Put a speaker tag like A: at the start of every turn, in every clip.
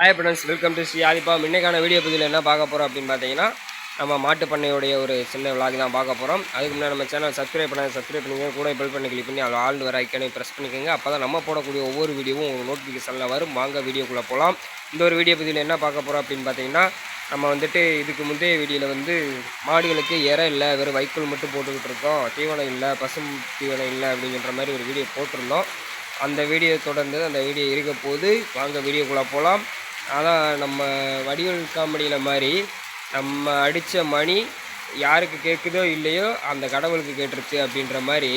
A: Hi friends welcome to Shri Adhippa இன்னைக்கான video பதிவில் என்ன பார்க்க போகிறோம் அப்படின்னு பார்த்தீங்கன்னா நம்ம மாட்டு பண்ணையுடைய ஒரு சின்ன விளாக் தான் பார்க்க போகிறோம் அதுக்கு முன்னாடி நம்ம சேனல் சப்ஸ்கிரைப் பண்ண சப்ஸ்கிரைப் பண்ணிக்கோங்க. கூட பெல் பண்ணி கிளிக் பண்ணி அதில் ஆள் வர ஐக்கனை ப்ரெஸ் பண்ணிக்கோங்க. அப்போ தான் நம்ம போடக்கூடிய ஒவ்வொரு வீடியோவும் உங்களுக்கு நோட்டிஃபிகேஷனில் வரும். வாங்க வீடியோக்குள்ளே போகலாம் இந்த ஒரு வீடியோ பதிவில் என்ன பார்க்க போகிறோம் அப்படின்னு பார்த்தீங்கன்னா நம்ம வந்துட்டு இதுக்கு முந்தைய வீடியோவில் வந்து மாடுகளுக்கு இறை இல்லை வெறும் வைக்கோல் மட்டும் போட்டுக்கிட்டு இருக்கோம். தீவனம் இல்லை பசும் தீவனம் இல்லை அப்படிங்கிற மாதிரி ஒரு வீடியோ போட்டிருந்தோம். அந்த வீடியோ தொடர்ந்து அந்த வீடியோ இருக்க போது வாங்க வீடியோக்குள்ளே போகலாம் அதான் நம்ம வடிவல் காமெடியில் மாதிரி நம்ம அடித்த மணி யாருக்கு கேட்குதோ இல்லையோ அந்த கடவுளுக்கு கேட்டுருச்சு அப்படின்ற மாதிரி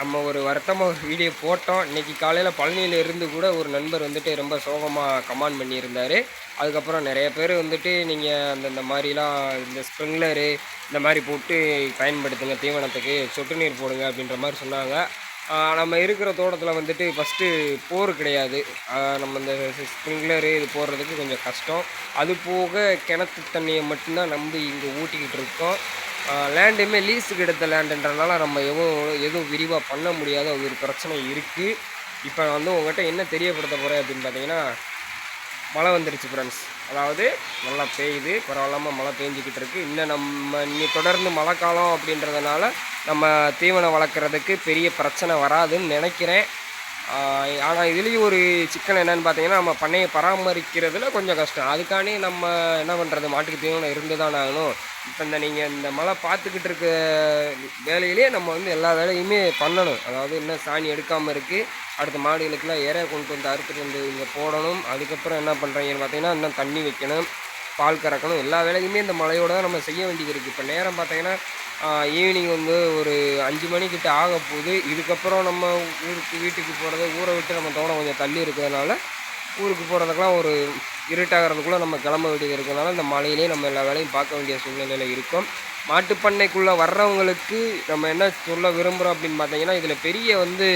A: நம்ம ஒரு வருத்தமாக ஒரு வீடியோ போட்டோம். இன்றைக்கி காலையில் பழனியில் இருந்து கூட ஒரு நண்பர் வந்துட்டு ரொம்ப சோகமாக கமெண்ட் பண்ணியிருந்தார். அதுக்கப்புறம் நிறைய பேர் வந்துட்டு நீங்கள் அந்தந்த மாதிரிலாம் இந்த ஸ்ப்ரிங்லரு இந்த மாதிரி போட்டு பயன்படுத்துங்க தீவனத்துக்கு சொட்டு நீர் போடுங்க அப்படின்ற மாதிரி சொன்னாங்க. நம்ம இருக்கிற தோட்டத்தில் வந்துட்டு ஃபஸ்ட்டு போர் கிடையாது. நம்ம இந்த ஸ்ப்ரிங்லரு இது போடுறதுக்கு கொஞ்சம் கஷ்டம். அது போக கிணத்து தண்ணியை மட்டும்தான் நம்பி இங்கே ஊட்டிக்கிட்டு இருக்கோம். லேண்டுமே லீஸுக்கு எடுத்த லேண்டுன்றனால நம்ம எதுவும் எதுவும் விரிவாக பண்ண முடியாத ஒரு பிரச்சனை இருக்குது இப்போ வந்து உங்கள்கிட்ட என்ன தெரியப்படுத்த போகிறேன் அப்படின்னு பார்த்தீங்கன்னா மழை வந்துருச்சு ஃப்ரெண்ட்ஸ் அதாவது நல்லா பெய்யுது பரவாயில்லாமல் மழை பெஞ்சிக்கிட்டு இருக்குது இன்னும் நம்ம இனி தொடர்ந்து மழை காலம் அப்படின்றதுனால நம்ம தீவனம் வளர்க்குறதுக்கு பெரிய பிரச்சனை வராதுன்னு நினைக்கிறேன். ஆனால் இதுலேயும் ஒரு சிக்கன் என்னன்னு பார்த்தீங்கன்னா நம்ம பண்ணையை பராமரிக்கிறதுல கொஞ்சம் கஷ்டம். அதுக்காண்டி நம்ம என்ன பண்ணுறது மாட்டுக்கு தீவனம் இருந்து தான் ஆகணும். இப்போ இந்த நீங்கள் இந்த மழை பார்த்துக்கிட்டு இருக்க வேலையிலேயே நம்ம வந்து எல்லா வேலையுமே பண்ணணும். அதாவது இன்னும் சாணி எடுக்காமல் இருக்குது அடுத்த மாடுகளுக்கெல்லாம் ஏற கொண்டு வந்து அறுத்துட்டு வந்து இங்கே போடணும். அதுக்கப்புறம் என்ன பண்ணுறீங்கன்னு பார்த்தீங்கன்னா இன்னும் தண்ணி வைக்கணும். பால் கறக்கணும். எல்லா வேலையுமே இந்த மழையோடு தான் நம்ம செய்ய வேண்டியது இருக்குது இப்போ நேரம் பார்த்தீங்கன்னா ஈவினிங் வந்து ஒரு அஞ்சு மணிக்கிட்ட ஆக போகுது. இதுக்கப்புறம் நம்ம ஊருக்கு வீட்டுக்கு போகிறது ஊரை விட்டு நம்ம தோட்டம் கொஞ்சம் தள்ளி இருக்கிறதுனால ஊருக்கு போகிறதுக்கெலாம் ஒரு இருட்டாகிறதுக்குள்ளே நம்ம கிளம்ப வேண்டியது இருக்கிறதுனால இந்த மழையிலே நம்ம எல்லா வேலையும் பார்க்க வேண்டிய சூழ்நிலையில் இருக்கும். மாட்டுப்பண்ணைக்குள்ளே வர்றவங்களுக்கு நம்ம என்ன சொல்ல விரும்புகிறோம் அப்படின்னு பார்த்தீங்கன்னா இதில் பெரிய வந்து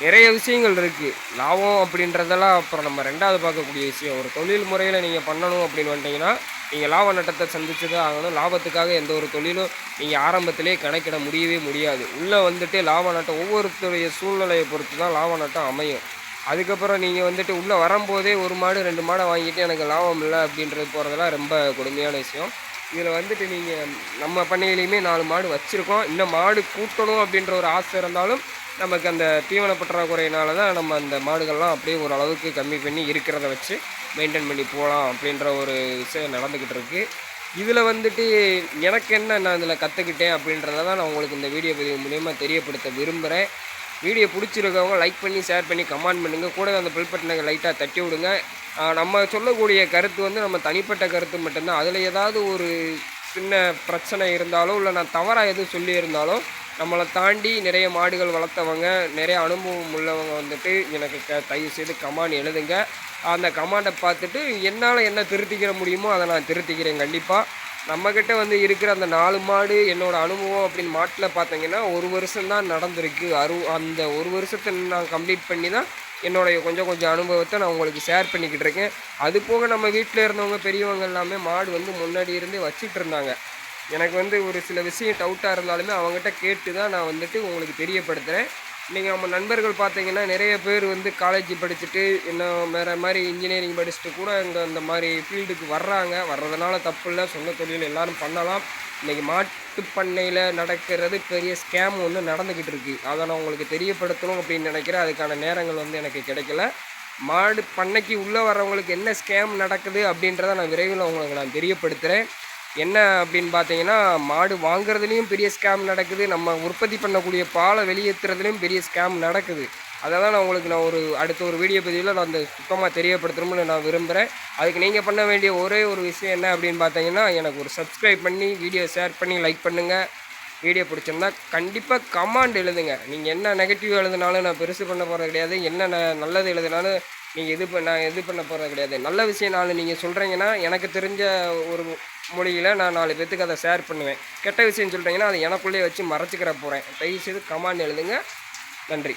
A: நிறைய விஷயங்கள் இருக்குது லாபம் அப்படின்றதெல்லாம் அப்புறம் நம்ம ரெண்டாவது பார்க்கக்கூடிய விஷயம். ஒரு தொழில் முறையில் நீங்கள் பண்ணணும் அப்படின்னு வந்துட்டிங்கன்னா நீங்கள் லாப நட்டத்தை சந்திச்சு தான் ஆகணும். லாபத்துக்காக எந்த ஒரு தொழிலும் நீங்கள் ஆரம்பத்திலே கணக்கிட முடியவே முடியாது. உள்ளே வந்துட்டு லாப நட்டம் ஒவ்வொருத்தருடைய சூழ்நிலையை பொறுத்து தான் லாப நட்டம் அமையும். அதுக்கப்புறம் நீங்கள் வந்துட்டு உள்ளே வரும்போதே ஒரு மாடு ரெண்டு மாடை வாங்கிட்டு எனக்கு லாபம் இல்லை அப்படின்றது போகிறதெல்லாம் ரொம்ப கொடுமையான விஷயம். இதில் வந்துட்டு நீங்கள் நம்ம பண்ணையிலையுமே நாலு மாடு வச்சுருக்கோம். இன்னும் மாடு கூட்டணும் அப்படின்ற ஒரு ஆசை இருந்தாலும் நமக்கு அந்த தீவன பற்றாக்குறையினால தான் நம்ம அந்த மாடுகள்லாம் அப்படியே ஓரளவுக்கு கம்மி பண்ணி இருக்கிறத வச்சு மெயின்டைன் பண்ணி போகலாம் அப்படின்ற ஒரு விஷயம் நடந்துக்கிட்டு இருக்குது இதில் வந்துட்டு எனக்கு என்ன நான் இதில் கற்றுக்கிட்டேன் அப்படின்றத தான் நான் உங்களுக்கு இந்த வீடியோ பதிவு மூலயமா தெரியப்படுத்த விரும்புகிறேன் வீடியோ பிடிச்சிருக்கவங்க லைக் பண்ணி ஷேர் பண்ணி கமெண்ட் பண்ணுங்கள் கூட அந்த பில் பட்டனை லைட்டாக தட்டி விடுங்க. நம்ம சொல்லக்கூடிய கருத்து வந்து நம்ம தனிப்பட்ட கருத்து மட்டும்தான். அதில் ஏதாவது ஒரு சின்ன பிரச்சனை இருந்தாலும் இல்லை நான் தவறாக எதுவும் சொல்லியிருந்தாலும் நம்மளை தாண்டி நிறைய மாடுகள் வளர்த்தவங்க நிறைய அனுபவம் உள்ளவங்க வந்துட்டு எனக்கு க தயவு செய்து கமாண்ட் எழுதுங்க. அந்த கமாண்டை பார்த்துட்டு என்னால் என்ன திருத்திக்கிற முடியுமோ அதை நான் திருத்திக்கிறேன் கண்டிப்பாக நம்மக்கிட்ட வந்து இருக்கிற அந்த நாலு மாடு என்னோடய அனுபவம் அப்படின்னு மாட்டில் பார்த்தீங்கன்னா ஒரு வருஷம்தான் நடந்திருக்கு. அரு அந்த ஒரு வருஷத்தை நான் கம்ப்ளீட் பண்ணி தான் என்னுடைய கொஞ்சம் கொஞ்சம் அனுபவத்தை நான் உங்களுக்கு ஷேர் பண்ணிக்கிட்டு இருக்கேன். அது போக நம்ம வீட்டில் இருந்தவங்க பெரியவங்க எல்லாமே மாடு வந்து முன்னாடி இருந்தே வச்சுட்டு இருந்தாங்க. எனக்கு வந்து ஒரு சில விஷயம் டவுட்டாக இருந்தாலுமே அவங்ககிட்ட கேட்டு தான் நான் வந்துட்டு உங்களுக்கு தெரியப்படுத்துகிறேன் நீங்கள் நம்ம நண்பர்கள் பார்த்தீங்கன்னா நிறைய பேர் வந்து காலேஜ் படிச்சுட்டு இன்னும் வேறு மாதிரி இன்ஜினியரிங் படிச்சுட்டு கூட இங்கே அந்த மாதிரி ஃபீல்டுக்கு வர்றாங்க. வர்றதுனால தப்பு இல்லை. சொந்த தொழில் எல்லோரும் பண்ணலாம். இன்றைக்கி மாட்டு பண்ணையில் நடக்கிறது பெரிய ஸ்கேம் ஒன்று நடந்துக்கிட்டு இருக்குது அதை நான் உங்களுக்கு தெரியப்படுத்தணும் அப்படின்னு நினைக்கிறேன். அதுக்கான நேரங்கள் வந்து எனக்கு கிடைக்கல. மாடு பண்ணைக்கு உள்ளே வர்றவங்களுக்கு என்ன ஸ்கேம் நடக்குது அப்படின்றத நான் விரைவில் உங்களுக்கு நான் தெரியப்படுத்துகிறேன் என்ன அப்படின்னு பார்த்தீங்கன்னா மாடு வாங்குறதுலேயும் பெரிய ஸ்கேம் நடக்குது. நம்ம உற்பத்தி பண்ணக்கூடிய பாலை வெளியேற்றுறதுலேயும் பெரிய ஸ்கேம் நடக்குது. அதை தான் நான் உங்களுக்கு நான் ஒரு அடுத்த ஒரு வீடியோ பதிவில் நான் அந்த சுத்தமாக தெரியப்படுத்தணும்னு நான் விரும்புகிறேன் அதுக்கு நீங்கள் பண்ண வேண்டிய ஒரே ஒரு விஷயம் என்ன அப்படின்னு பார்த்தீங்கன்னா எனக்கு ஒரு சப்ஸ்கிரைப் பண்ணி வீடியோ ஷேர் பண்ணி லைக் பண்ணுங்கள் வீடியோ பிடிச்சிருந்தா கண்டிப்பாக கமாண்ட் எழுதுங்க. நீங்கள் என்ன நெகட்டிவ் எழுதினாலும் நான் பெருசு பண்ண போகிறது கிடையாது. என்ன நல்லது எழுதினாலும் நீங்கள் இது பண்ண நான் இது பண்ண போகிறது கிடையாது. நல்ல விஷயம் நான் நீங்கள் சொல்கிறீங்கன்னா எனக்கு தெரிஞ்ச ஒரு மொழியில் நான் நாலு பேர்த்துக்கு அதை ஷேர் பண்ணுவேன். கெட்ட விஷயம் சொல்கிறீங்கன்னா அதை எனக்குள்ளேயே வச்சு மறைச்சிக்கிற போகிறேன் தயவு செய்து கமாண்ட் எழுதுங்க. நன்றி.